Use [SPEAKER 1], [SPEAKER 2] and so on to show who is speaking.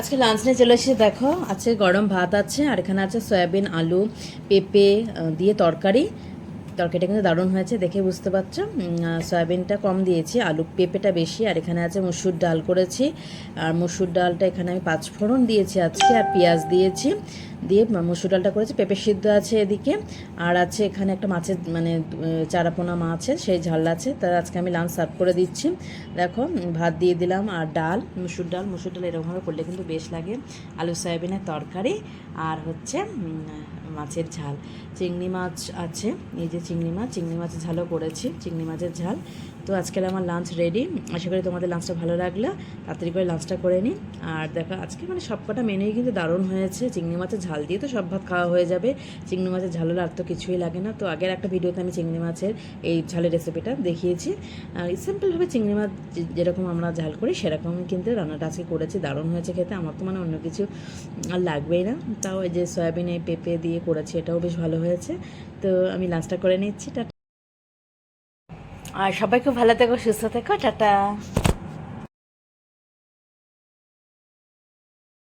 [SPEAKER 1] আজকে লাঞ্চ নিয়ে চলে এসেছি, দেখো, আজকে গরম ভাত আছে, আর এখানে আছে সয়াবিন, আলু, পেঁপে দিয়ে তরকারি। তরকারিটা কিন্তু দারুণ হয়েছে, দেখে বুঝতে পারছ। সয়াবিনটা কম দিয়েছি, আলু পেঁপেটা বেশি, আর এখানে আছে মসুর ডাল করেছি। আর মসুর ডালটা এখানে আমি পাঁচ ফোড়ন দিয়েছি আজকে, আর পেঁয়াজ দিয়েছি। দিয়ে মসুর ডালটা করেছি, পেঁপে সিদ্ধ আছে এদিকে। আর আছে এখানে একটা মাছের মানে চারাপোনা মাছের সেই ঝাল আছে তার আজকে আমি লাঞ্চ সার্ভ করে দিচ্ছি। দেখো ভাত দিয়ে দিলাম, আর ডাল, মুসুর ডাল মুসুর ডাল এরকমভাবে করলে কিন্তু বেশ লাগে। আলু, সয়াবিনের তরকারি, আর হচ্ছে মাছের ঝাল। চিংড়ি মাছ আছে, এই যে চিংড়ি মাছ, চিংড়ি মাছের ঝালও করেছি, চিংড়ি মাছের ঝাল। তো আজকের আমার লাঞ্চ রেডি আশা করি তোমাদের লাঞ্চটা ভালো লাগল, তাড়াতাড়ি করে লাঞ্চটা করে নিই আর দেখো, আজকে মানে সবকটা মেনুই কিন্তু দারুণ হয়েছে, চিংড়ি মাছের ঝাল দিয়ে তো সব ভাত খাওয়া হয়ে যাবে, চিংড়ি মাছের ঝাল হলে আর তো কিছুই লাগে না। তো আগের একটা ভিডিওতে আমি চিংড়ি মাছের এই ঝালের রেসিপিটা দেখিয়েছি। আর সিম্পলভাবে চিংড়ি মাছ যেরকম আমরা ঝাল করি, সেরকমই কিন্তু রান্নাটা আজকে করেছি, দারুণ হয়েছে খেতে। আমার তো মানে অন্য কিছু আর লাগবেই না। তাও এই যে সয়াবিনে পেঁপে দিয়ে করেছি, এটাও বেশ ভালো হয়েছে। তো আমি লাঞ্চটা করে নিচ্ছি, টাটা। আর সবাই খুব ভালো থেকো, সুস্থ থেকো, টাটা।